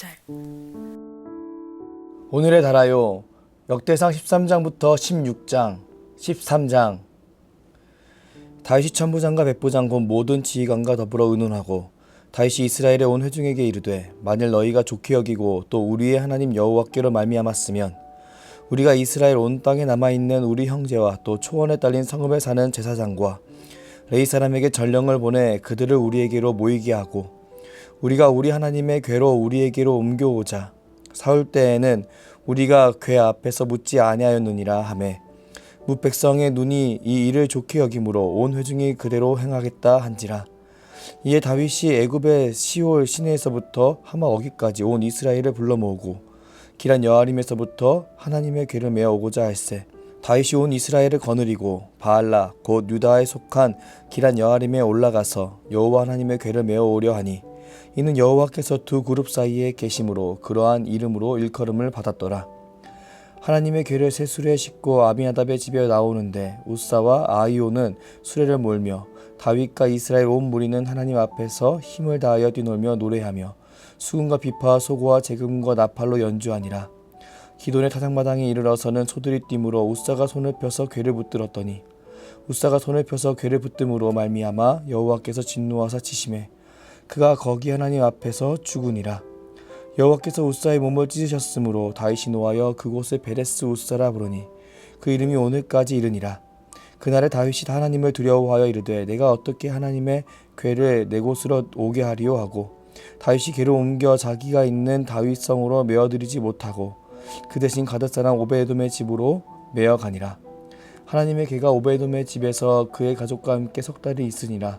요절 오늘의 달아요. 역대상 13장부터 16장, 13장. 다윗이 천부장과 백부장 곧 모든 지휘관과 더불어 의논하고 다윗이 이스라엘의 온 회중에게 이르되 만일 너희가 좋게 여기고 또 우리의 하나님 여호와께로 말미암았으면 우리가 이스라엘 온 땅에 남아 있는 우리 형제와 또 초원에 딸린 성읍에 사는 제사장과 레이 사람에게 전령을 보내 그들을 우리에게로 모이게 하고 우리가 우리 하나님의 궤로 우리에게로 옮겨오자. 사울 때에는 우리가 궤 앞에서 묻지 아니하였느니라 하매 무 백성의 눈이 이 일을 좋게 여김으로 온 회중이 그대로 행하겠다 한지라. 이에 다윗이 애굽의 시올 시내에서부터 하마 어기까지 온 이스라엘을 불러 모으고 기란 여아림에서부터 하나님의 궤를 메어 오고자 할세. 다윗이 온 이스라엘을 거느리고 바알라 곧 유다에 속한 기란 여아림에 올라가서 여호와 하나님의 궤를 메어 오려 하니 이는 여호와께서 두 그룹 사이에 계심으로 그러한 이름으로 일컬음을 받았더라. 하나님의 궤를 새 수레에 싣고 아비나답의 집에 나오는데 우사와 아이오는 수레를 몰며 다윗과 이스라엘 온 무리는 하나님 앞에서 힘을 다하여 뛰놀며 노래하며 수금과 비파와 소고와 재금과 나팔로 연주하니라. 기돈의 타작마당에 이르러서는 소들이 뛰므로 우사가 손을 펴서 궤를 붙들었더니 우사가 손을 펴서 궤를 붙듦으로 말미암아 여호와께서 진노하사 치심에 그가 거기 하나님 앞에서 죽으니라. 여호와께서 우사의 몸을 찢으셨으므로 다윗이 노하여 그곳을 베레스 우사라 부르니 그 이름이 오늘까지 이르니라. 그날에 다윗이 하나님을 두려워하여 이르되 내가 어떻게 하나님의 궤를 내 곳으로 오게 하리요 하고 다윗이 궤를 옮겨 자기가 있는 다윗성으로 메어들이지 못하고 그 대신 가드 사람 오베에돔의 집으로 메어 가니라. 하나님의 궤가 오베에돔의 집에서 그의 가족과 함께 석 달이 있으니라.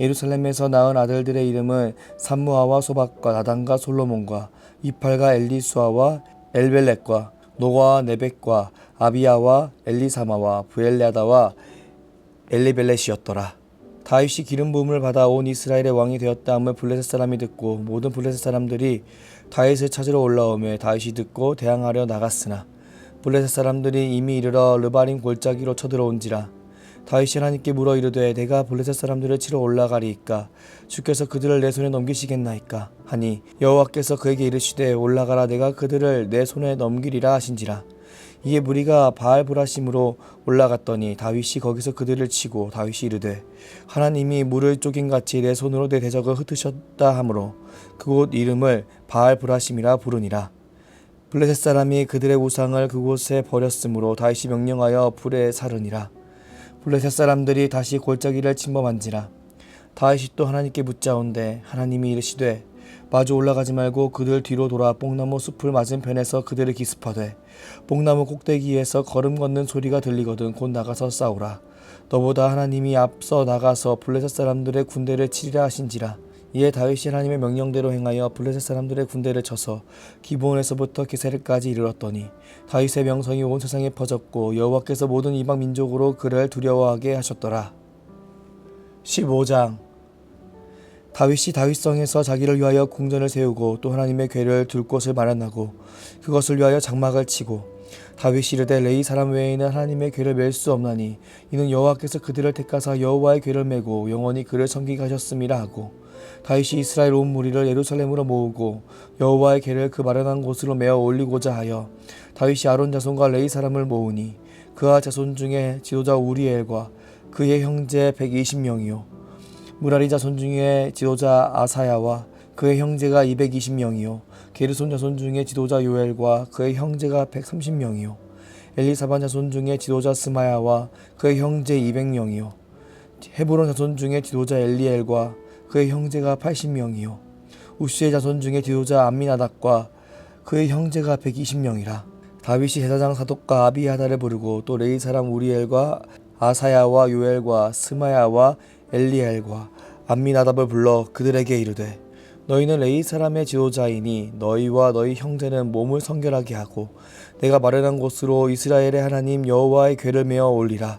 예루살렘에서 낳은 아들들의 이름은 삼무아와 소박과 나단과 솔로몬과 이팔과 엘리수아와 엘벨렉과 노아와 네벡과 아비야와 엘리사마와 부엘레아다와 엘리벨렛이었더라. 다윗이 기름 부음을 받아 온 이스라엘의 왕이 되었다 함을 블레셋 사람이 듣고 모든 블레셋 사람들이 다윗을 찾으러 올라오매 다윗이 듣고 대항하려 나갔으나 블레셋 사람들이 이미 이르러 르바림 골짜기로 쳐들어온지라 다윗이 하나님께 물어 이르되 내가 블레셋 사람들을 치러 올라가리이까? 주께서 그들을 내 손에 넘기시겠나이까? 하니 여호와께서 그에게 이르시되 올라가라 내가 그들을 내 손에 넘기리라 하신지라. 이에 무리가 바알 브라심으로 올라갔더니 다윗이 거기서 그들을 치고 다윗이 이르되 하나님이 물을 쪼긴 같이 내 손으로 내 대적을 흩으셨다 하므로 그곳 이름을 바알 브라심이라 부르니라. 블레셋 사람이 그들의 우상을 그곳에 버렸으므로 다윗이 명령하여 불에 사르니라 블레셋 사람들이 다시 골짜기를 침범한지라. 다윗이 또 하나님께 묻자온데 하나님이 이르시되 마주 올라가지 말고 그들 뒤로 돌아 뽕나무 숲을 맞은편에서 그들을 기습하되 뽕나무 꼭대기에서 걸음 걷는 소리가 들리거든 곧 나가서 싸우라. 너보다 하나님이 앞서 나가서 블레셋 사람들의 군대를 치리라 하신지라 이에 다윗이 하나님의 명령대로 행하여 블레셋 사람들의 군대를 쳐서 기본에서부터 게세르까지 이르렀더니 다윗의 명성이 온 세상에 퍼졌고 여호와께서 모든 이방 민족으로 그를 두려워하게 하셨더라. 15장 다윗이 다윗성에서 자기를 위하여 궁전을 세우고 또 하나님의 궤를 둘 곳을 마련하고 그것을 위하여 장막을 치고 다윗이 이르되 레이 사람 외에는 하나님의 궤를 맬 수 없나니 이는 여호와께서 그들을 택하사 여호와의 궤를 메고 영원히 그를 섬기게 하셨음이라 하고 다윗이 이스라엘 온 무리를 예루살렘으로 모으고 여호와의 궤를 그 마련한 곳으로 메어 올리고자 하여 다윗이 아론 자손과 레이 사람을 모으니 그와 자손 중에 지도자 우리엘과 그의 형제 120명이요. 무라리 자손 중에 지도자 아사야와 그의 형제가 220명이요. 게르손 자손 중에 지도자 요엘과 그의 형제가 130명이요. 엘리사반 자손 중에 지도자 스마야와 그의 형제 200명이요. 헤브론 자손 중에 지도자 엘리엘과 그의 형제가 80명이요. 우시의 자손 중에 지도자 암미나답과 그의 형제가 120명이라. 다윗이 제사장 사독과 아비하다를 부르고 또 레이 사람 우리엘과 아사야와 요엘과 스마야와 엘리엘과 암미나답을 불러 그들에게 이르되 너희는 레이 사람의 지도자이니 너희와 너희 형제는 몸을 성결하게 하고 내가 마련한 곳으로 이스라엘의 하나님 여호와의 궤를 메어 올리라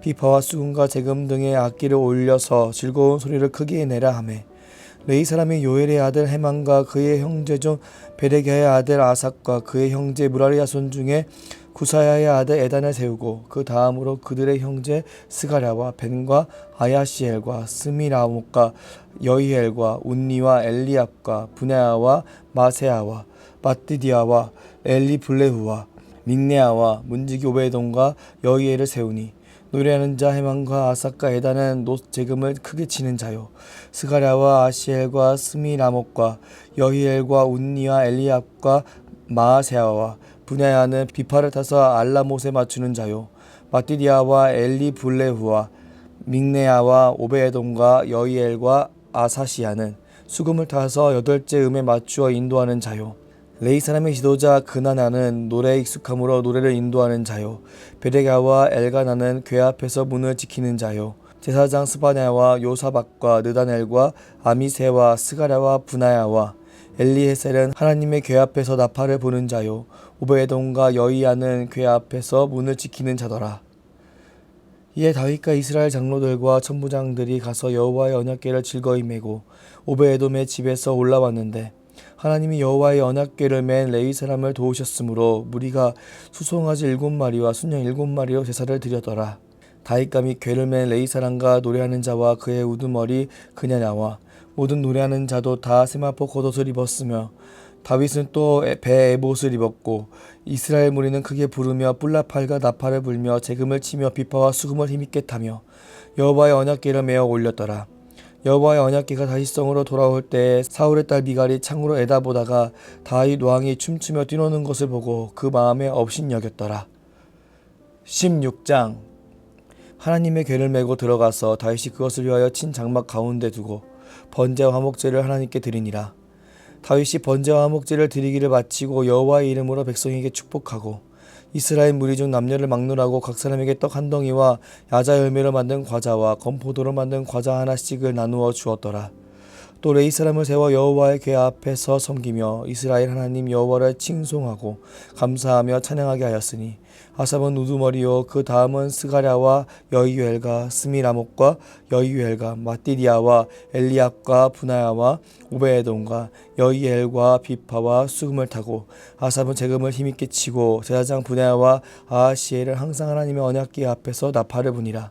비파와 수금과 재금 등의 악기를 올려서 즐거운 소리를 크게 내라 하매 레이 사람이 요엘의 아들 헤만과 그의 형제 중 베레게의 아들 아삭과 그의 형제 무라리아 손 중에 구사야의 아들 에단을 세우고 그 다음으로 그들의 형제 스가랴와 벤과 아야시엘과 스미라목과 여이엘과 운니와 엘리압과 분야와 마세아와 마띠디아와 엘리블레후와 믹네아와 문지기 오베돔과 여이엘을 세우니 노래하는 자 헤만과 아삭과 에단은 노 재금을 크게 치는 자요. 스가랴와 아시엘과 스미라목과 여히엘과 운니와 엘리압과 마아세아와 분야야는 비파를 타서 알라못에 맞추는 자요. 마띠디아와 엘리 블레후와 믹네아와 오베에돔과 여이엘과 아사시아는 수금을 타서 여덟째 음에 맞추어 인도하는 자요 레이 사람의 지도자 그나나는 노래에 익숙함으로 노래를 인도하는 자요. 베레가와 엘가나는 궤 앞에서 문을 지키는 자요. 제사장 스바냐와 요사박과 느다넬과 아미세와 스가랴와 분하야와 엘리에셀은 하나님의 궤 앞에서 나팔을 부는 자요. 오베에돔과 여이야는 궤 앞에서 문을 지키는 자더라. 이에 다윗과 이스라엘 장로들과 천부장들이 가서 여호와의 언약궤를 즐거이 메고 오베에돔의 집에서 올라왔는데 하나님이 여호와의 언약궤를 맨 레위 사람을 도우셨으므로 무리가 수송아지 일곱 마리와 순양 일곱 마리로 제사를 드렸더라. 다윗과 및 궤를 맨 레위 사람과 노래하는 자와 그의 우두머리 그냐 나와 모든 노래하는 자도 다 세마포 겉옷을 입었으며 다윗은 또 배에 에봇을 입었고 이스라엘 무리는 크게 부르며 뿔라팔과 나팔을 불며 재금을 치며 비파와 수금을 힘있게 타며 여호와의 언약궤를 메어 올렸더라. 여호와의 언약궤가 다시성으로 돌아올 때 사울의 딸 미갈이 창으로 에다보다가 다윗 왕이 춤추며 뛰노는 것을 보고 그 마음에 업신여겼더라. 16장 하나님의 궤를 메고 들어가서 다윗이 그것을 위하여 친 장막 가운데 두고 번제와 화목제를 하나님께 드리니라. 다윗이 번제와 화목제를 드리기를 마치고 여호와의 이름으로 백성에게 축복하고 이스라엘 무리 중 남녀를 막론하고 각 사람에게 떡 한 덩이와 야자 열매로 만든 과자와 건포도로 만든 과자 하나씩을 나누어 주었더라. 또 레이 사람을 세워 여호와의 궤 앞에서 섬기며 이스라엘 하나님 여호와를 칭송하고 감사하며 찬양하게 하였으니 아삽은 우두머리요 그 다음은 스가랴와 여이엘과 스미라목과 여이엘과 마띠디아와 엘리압과 분하야와 오베에돔과 여이엘과 비파와 수금을 타고 아삽은 재금을 힘있게 치고 제사장 분야와 아하시엘을 항상 하나님의 언약궤 앞에서 나팔을 부니라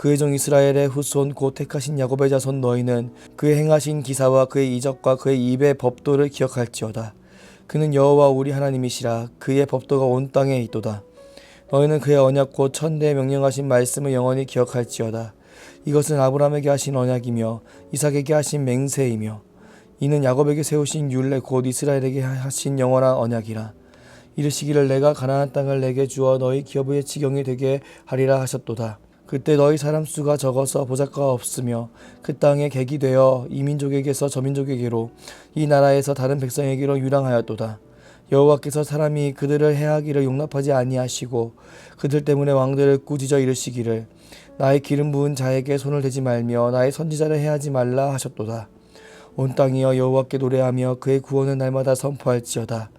그의 종 이스라엘의 후손 곧 택하신 야곱의 자손 너희는 그의 행하신 기사와 그의 이적과 그의 입의 법도를 기억할지어다. 그는 여호와 우리 하나님이시라 그의 법도가 온 땅에 있도다. 너희는 그의 언약 곧 천대에 명령하신 말씀을 영원히 기억할지어다. 이것은 아브라함에게 하신 언약이며 이삭에게 하신 맹세이며 이는 야곱에게 세우신 율례 곧 이스라엘에게 하신 영원한 언약이라. 이르시기를 내가 가나안 땅을 내게 주어 너희 기업의 지경이 되게 하리라 하셨도다. 그때 너희 사람 수가 적어서 보잘것 없으며 그 땅에 객이 되어 이 민족에게서 저 민족에게로 이 나라에서 다른 백성에게로 유랑하였도다. 여호와께서 사람이 그들을 해하기를 용납하지 아니하시고 그들 때문에 왕들을 꾸짖어 이르시기를 나의 기름 부은 자에게 손을 대지 말며 나의 선지자를 해하지 말라 하셨도다. 온 땅이여 여호와께 노래하며 그의 구원을 날마다 선포할지어다.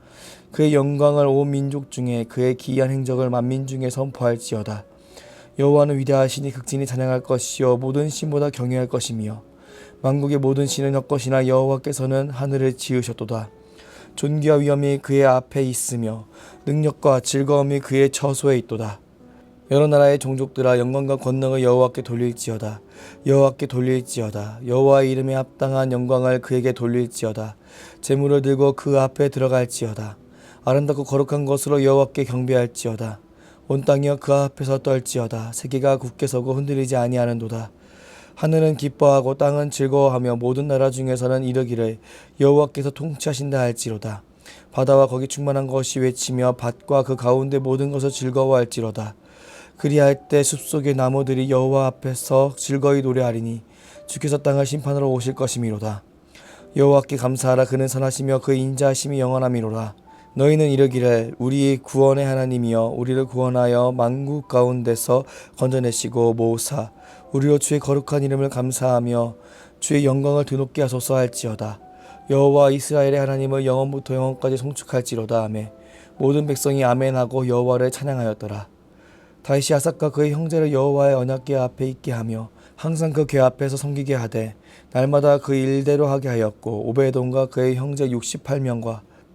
그의 영광을 온 민족 중에 그의 기이한 행적을 만민 중에 선포할지어다. 여호와는 위대하시니 극진히 찬양할 것이요 모든 신보다 경외할 것이며 만국의 모든 신은 헛것이나 여호와께서는 하늘을 지으셨도다. 존귀와 위엄이 그의 앞에 있으며 능력과 즐거움이 그의 처소에 있도다. 여러 나라의 종족들아 영광과 권능을 여호와께 돌릴지어다. 여호와께 돌릴지어다. 여호와의 이름에 합당한 영광을 그에게 돌릴지어다. 재물을 들고 그 앞에 들어갈지어다. 아름답고 거룩한 것으로 여호와께 경배할지어다 온 땅이여 그 앞에서 떨지어다. 세계가 굳게 서고 흔들리지 아니하는도다. 하늘은 기뻐하고 땅은 즐거워하며 모든 나라 중에서는 이르기를 여호와께서 통치하신다 할지로다. 바다와 거기 충만한 것이 외치며 밭과 그 가운데 모든 것을 즐거워할지로다. 그리할 때 숲속의 나무들이 여호와 앞에서 즐거이 노래하리니 주께서 땅을 심판하러 오실 것이미로다. 여호와께 감사하라. 그는 선하시며 그 인자하심이 영원함이로다 너희는 이르기를 우리 구원의 하나님이여 우리를 구원하여 만국 가운데서 건져내시고 모으사 우리로 주의 거룩한 이름을 감사하며 주의 영광을 드높게 하소서 할지어다. 여호와 이스라엘의 하나님을 영원부터 영원까지 송축할지로다. 아멘. 모든 백성이 아멘하고 여호와를 찬양하였더라. 다윗이 아삭과 그의 형제를 여호와의 언약궤 앞에 있게 하며 항상 그 궤 앞에서 섬기게 하되 날마다 그 일대로 하게 하였고 오베돔과 그의 형제 68명과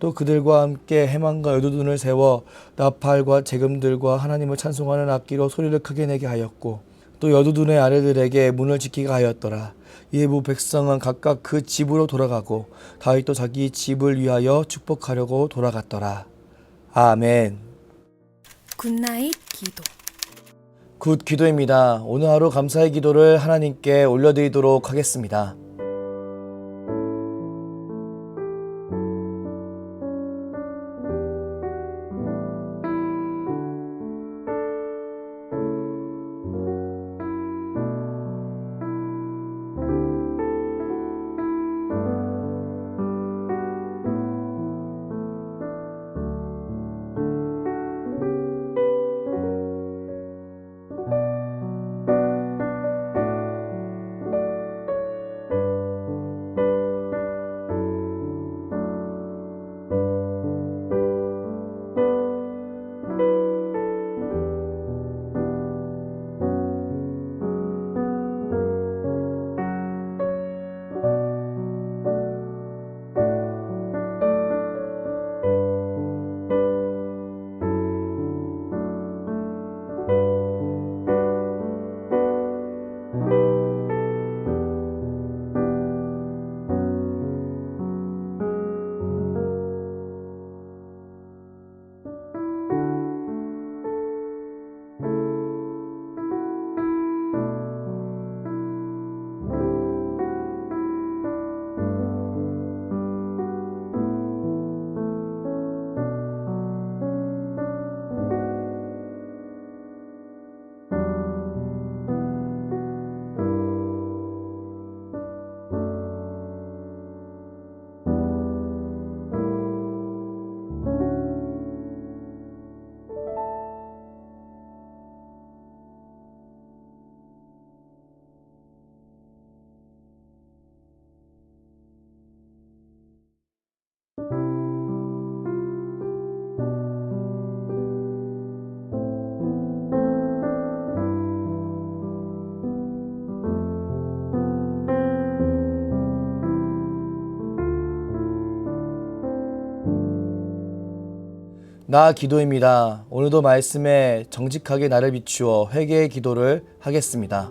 또 그들과 함께 해만과 여두둔을 세워 나팔과 재금들과 하나님을 찬송하는 악기로 소리를 크게 내게 하였고 또 여두둔의 아내들에게 문을 지키게 하였더라 무 백성은 각각 그 집으로 돌아가고 다윗도 자기 집을 위하여 축복하려고 돌아갔더라 아멘 굿나잇 기도. 굿 기도입니다. 오늘 하루 감사의 기도를 하나님께 올려드리도록 하겠습니다. 나 기도입니다. 오늘도 말씀에 정직하게 나를 비추어 회개의 기도를 하겠습니다.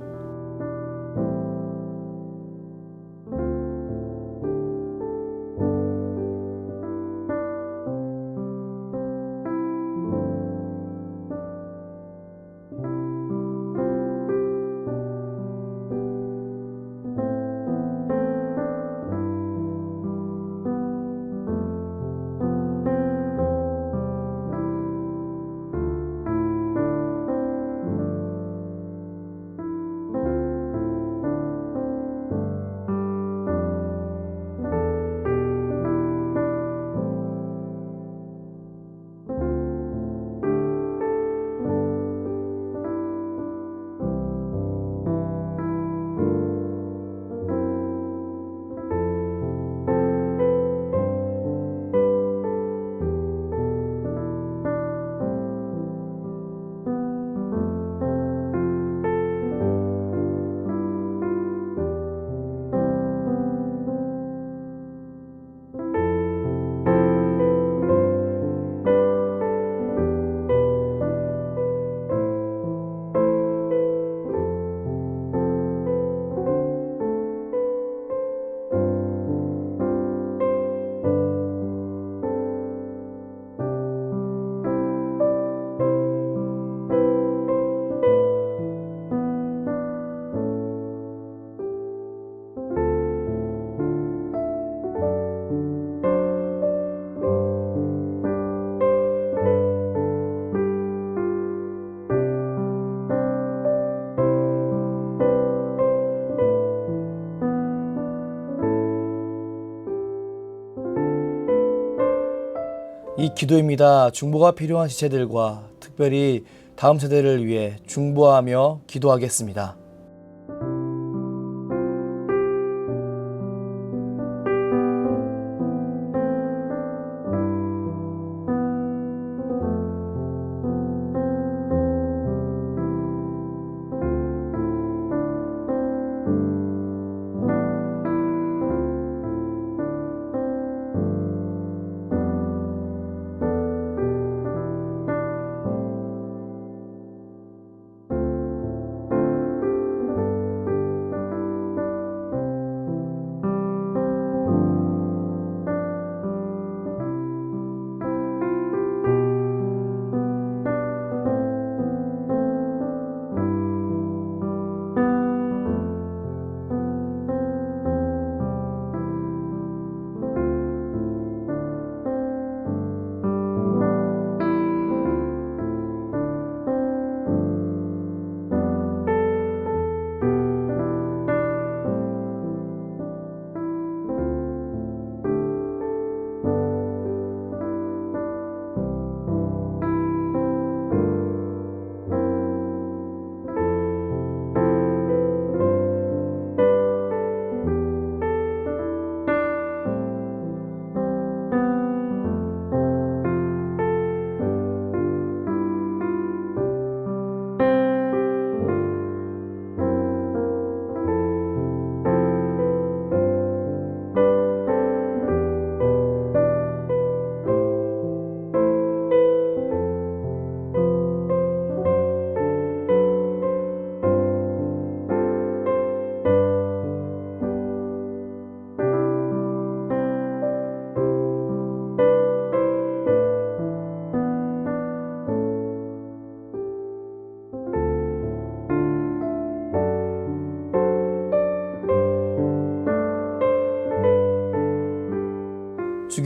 기도입니다. 중보가 필요한 지체들과 특별히 다음 세대를 위해 중보하며 기도하겠습니다.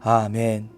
아멘.